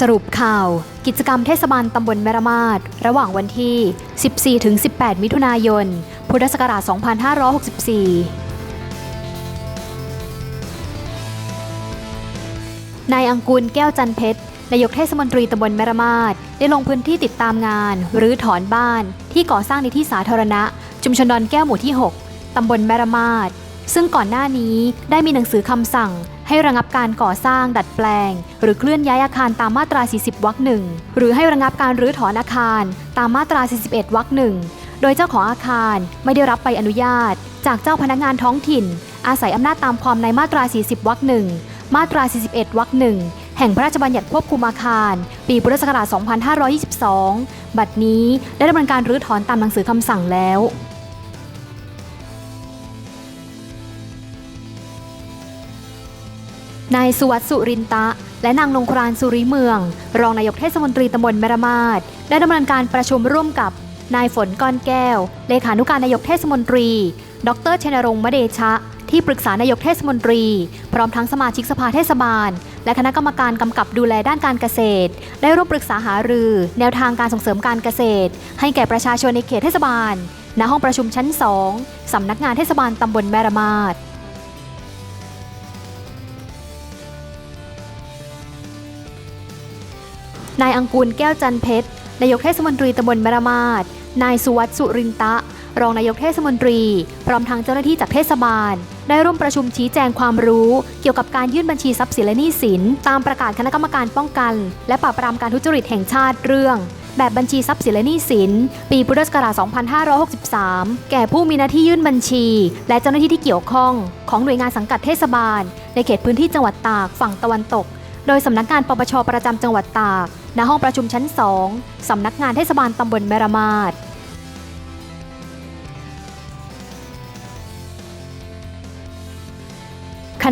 สรุปข่าว กิจกรรมเทศบาลตำบลแมรมาดระหว่างวันที่ 14-18 มิถุนายน พุทธศักราช 2564นายอังกูลแก้วจันเพชร นายกเทศมนตรีตำบลแมรมาดได้ลงพื้นที่ติดตามงาน หรือถอนบ้านที่ก่อสร้างในที่สาธารณะ ชุมชนดอนแก้วหมู่ที่ 6 ตำบลแมรมาด ซึ่งก่อนหน้านี้ได้มีหนังสือคำสั่ง ให้ระงับการก่อสร้างดัดแปลง หรือเคลื่อนย้ายอาคารตามมาตรา 40 วรรคหนึ่งหรือให้ระงับการรื้อถอนอาคาร ตามมาตรา 41 วรรคหนึ่งโดยเจ้าของอาคารไม่ได้รับใบอนุญาต จากเจ้าพนักงานท้องถิ่น อาศัยอำนาจตามความในมาตรา 40 วรรคหนึ่งมาตรา 41 วรรคหนึ่งแห่งพระราชบัญญัติควบคุมอาคาร ปีพุทธศักราช 2522 บัดนี้ได้ดำเนินการรื้อถอนตามหนังสือคำสั่งแล้ว นายสุวัสดิ์สุรินตะ และนางนงครานสุริเมือง รองนายกเทศมนตรีตำบลแมรมาดได้ดำเนินการประชุมร่วมกับนายฝนก้อนแก้ว เลขานุการนายกเทศมนตรี ดรชนรงค์มเดชะ ที่ปรึกษานายกเทศมนตรี พร้อมทั้งสมาชิกสภาเทศบาล และคณะกรรมการกำกับดูแลด้านการเกษตร ได้ร่วมปรึกษาหารือ แนวทางการส่งเสริมการเกษตร ให้แก่ประชาชนในเขตเทศบาล ณห้องประชุมชั้น 2สำนักงานเทศบาลตำบลแมรมาด นายอังกูลแก้วจันเพชร นายกเทศมนตรีตำบลแมรมาดนายสุวัสดิ์สุรินตะ รองนายกเทศมนตรี พร้อมทางเจ้าหน้าที่จากเทศบาล ได้ร่วมประชุมชี้แจงความรู้ เกี่ยวกับการยื่นบัญชีทรัพย์สินและหนี้สิน ตามประกาศคณะกรรมการป้องกัน และปราบปรามการทุจริตแห่งชาติเรื่องแบบบัญชีทรัพย์สินและหนี้สิน ปีพุทธศักราช 2563 แก่ผู้มีหน้าที่ยื่นบัญชี และเจ้าหน้าที่ที่เกี่ยวข้อง ของหน่วยงานสังกัดเทศบาล ในเขตพื้นที่จังหวัดตากฝั่งตะวันตก โดยสำนักงานปปชประจำจังหวัดตาก ณห้องประชุมชั้น 2 สำนักงานเทศบาลตำบลแมรมาศ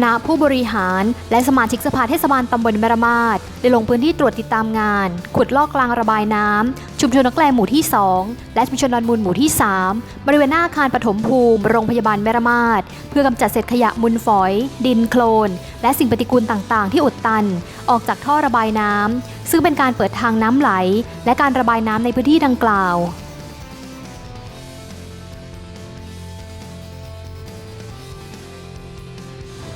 ณะผู้บริหาร และสมาชิกสภาเทศบาลตำบลแมรมาดได้ลงพื้นที่ตรวจติดตามงาน ขุดลอกกลางระบายน้ำ ชุมชนนักแลหมู่ที่ 2 และชุมชนดอนมูลหมู่ที่ 3 บริเวณหน้าอาคารปฐมภูมิ โรงพยาบาลแมรมาดเพื่อกำจัดเศษขยะมูลฝอย ดินโคลน และสิ่งปฏิกูลต่างๆ ที่อุดตัน ออกจากท่อระบายน้ำซึ่งเป็นการเปิดทางน้ำไหล และการระบายน้ำในพื้นที่ดังกล่าว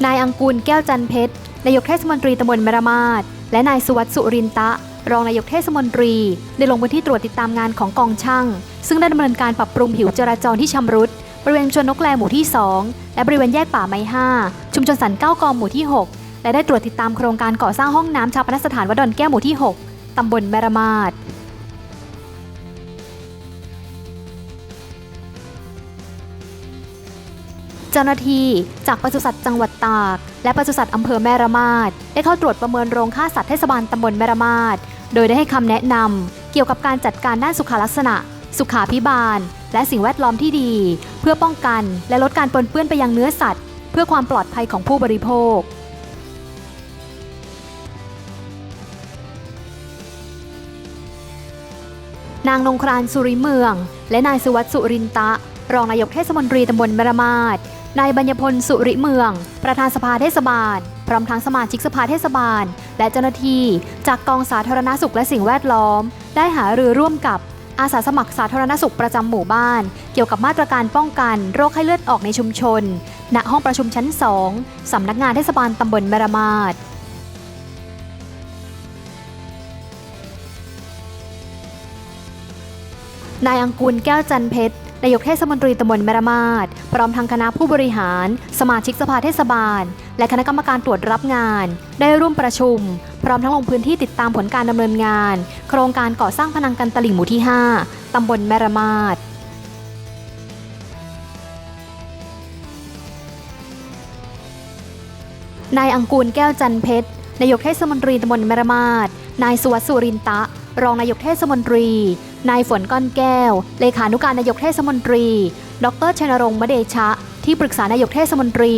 นายอังกูลแก้วจันเพชร นายกเทศมนตรีตำบลแมรมาดและนายสุวัสดิ์สุรินตะ รองนายกเทศมนตรี ได้ลงพื้นที่ตรวจติดตามงานของกองช่าง ซึ่งได้ดำเนินการปรับปรุงผิวจราจรที่ชำรุด บริเวณชนนกแลหมู่ที่ 2 และบริเวณแยกป่าไม้ 5 ชุมชนสันเก้ากองหมู่ที่ 6 และได้ตรวจติดตามโครงการก่อสร้างห้องน้ำชาปนสถานวัดดอนแก้วหมู่ที่ 6ตำบลแมรมาด เจ้าหน้าที่จากปศุสัตว์จังหวัดตาก และปศุสัตว์อำเภอแม่ระมาดได้เข้าตรวจประเมินโรงฆ่าสัตว์เทศบาลตำบลแม่ระมาดโดยได้ให้คำแนะนำเกี่ยวกับการจัดการด้านสุขลักษณะ สุขาพิบาล และสิ่งแวดล้อมที่ดี เพื่อป้องกันและลดการปนเปื้อนไปยังเนื้อสัตว์ เพื่อความปลอดภัยของผู้บริโภคนางนงครานสุริเมือง และนายสุวัสดิ์สุรินตะ รองนายกเทศมนตรีตำบลมรมาศ นายบัญญพลสุริเมือง ประธานสภาเทศบาล พร้อมทั้งสมาชิกสภาเทศบาล และเจ้าหน้าที่ จากกองสาธารณสุขและสิ่งแวดล้อม ได้หารือร่วมกับอาสาสมัครสาธารณสุขประจำหมู่บ้าน เกี่ยวกับมาตรการป้องกันโรคไข้เลือดออกในชุมชน ณ ห้องประชุมชั้น 2 สำนักงานเทศบาลตำบลมรมาศนายอังกูลแก้วจันเพชร นายกเทศมนตรีตำบลแมรมาดพร้อมทางคณะผู้บริหาร สมาชิกสภาเทศบาล และคณะกรรมการตรวจรับงาน ได้ร่วมประชุม พร้อมทั้งลงพื้นที่ติดตามผลการดำเนินงาน โครงการก่อสร้างพนังกันตลิ่งหมู่ที่ 5ตำบลแมรมาดนายอังกูลแก้วจันเพชร นายกเทศมนตรีตำบลแมรมาดนายสุวัสดิ์สุรินตะ รองนายกเทศมนตรี นายฝนก้อนแก้ว เลขานุการนายกเทศมนตรี ดรชนรงค์มเดชะ ที่ปรึกษานายกเทศมนตรี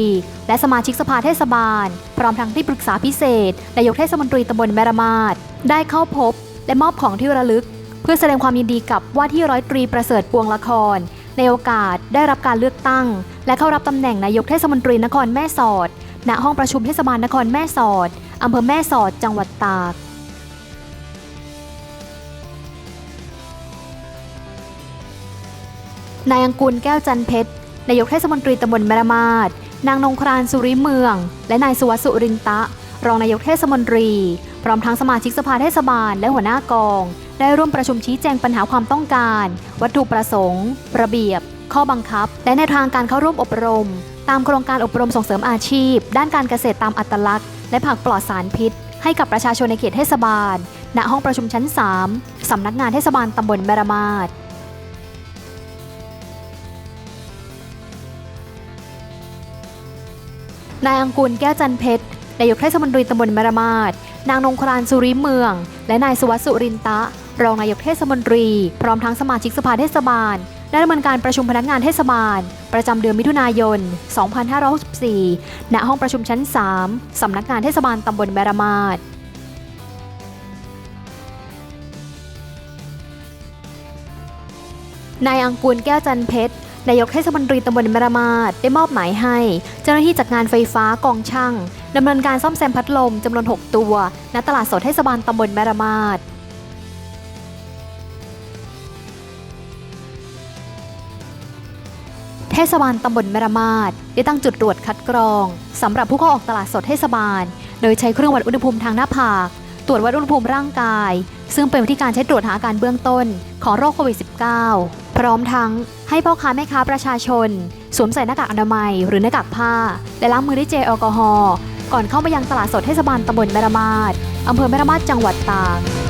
และสมาชิกสภาเทศบาล พร้อมทั้งที่ปรึกษาพิเศษ นายกเทศมนตรีตำบลแมรมาดได้เข้าพบ และมอบของที่ระลึก เพื่อแสดงความยินดีกับว่าที่ร้อยตรีประเสริฐปวงละคร ในโอกาสได้รับการเลือกตั้ง และเข้ารับตำแหน่งนายกเทศมนตรีนครแม่สอด ณห้องประชุมเทศบาลนครแม่สอดอำเภอแม่สอด จังหวัดตาก นายอังกุลแก้วจันเพชร นายกเทศมนตรีตำบลแมรมาศนางนงครานสุริเมือง และนายสุวัสดิ์สุรินตะ รองนายกเทศมนตรี พร้อมทั้งสมาชิกสภาเทศบาลและหัวหน้ากอง ได้ร่วมประชุมชี้แจงปัญหาความต้องการ วัตถุประสงค์ ระเบียบ ข้อบังคับ และในวทางการเข้าร่วมอบรม ตามโครงการอบรมส่งเสริมอาชีพ ด้านการเกษตรตามอัตลักษณ์ และผักปลอดสารพิษ ให้กับประชาชนในเขตเทศบาล ณห้องประชุมชั้น 3 สำนักงานเทศบาลตำบลแมรมาศ นายอังกูลแก้วจันเพชร นายกเทศมนตรีตำบลแมรมาศนางนงครานสุริเมือง และนายสุวัสดิ์สุรินตะ รองนายกเทศมนตรี พร้อมทั้งสมาชิกสภาเทศบาล ได้ดำเนินการประชุมพนักงานเทศบาล ประจำเดือนมิถุนายน 2564 ณ ห้องประชุมชั้น 3 สำนักงานเทศบาลตำบลแมรมาศนายอังกูลแก้วจันเพชร นายกเทศมนตรีตำบลแมรมาศได้มอบหมายให้ เจ้าหน้าที่จากงานไฟฟ้ากองช่างดำเนินการซ่อมแซมพัดลมจำนวน 6 ตัว ณ ตลาดสดเทศบาลตำบลแมรมาศเทศบาลตำบลแมรมาศได้ตั้งจุดตรวจคัดกรองสำหรับผู้เข้าออกตลาดสดเทศบาล โดยใช้เครื่องวัดอุณหภูมิทางหน้าผาก ตรวจวัดอุณหภูมิร่างกาย ซึ่งเป็นวิธีการใช้ตรวจหาอาการเบื้องต้นของโรคโควิด -19 ร้อมทั้งให้พ่อค้าแม่ค้าประชาชน สวมใส่หน้ากากอนามัย หรือหน้ากากผ้า และล้างมือด้วยเจลแอลกอฮอล์ก่อนเข้าไปยังตลาดสดเทศบาลตำบลแมรมาดอำเภอแมรมาดจังหวัดตาก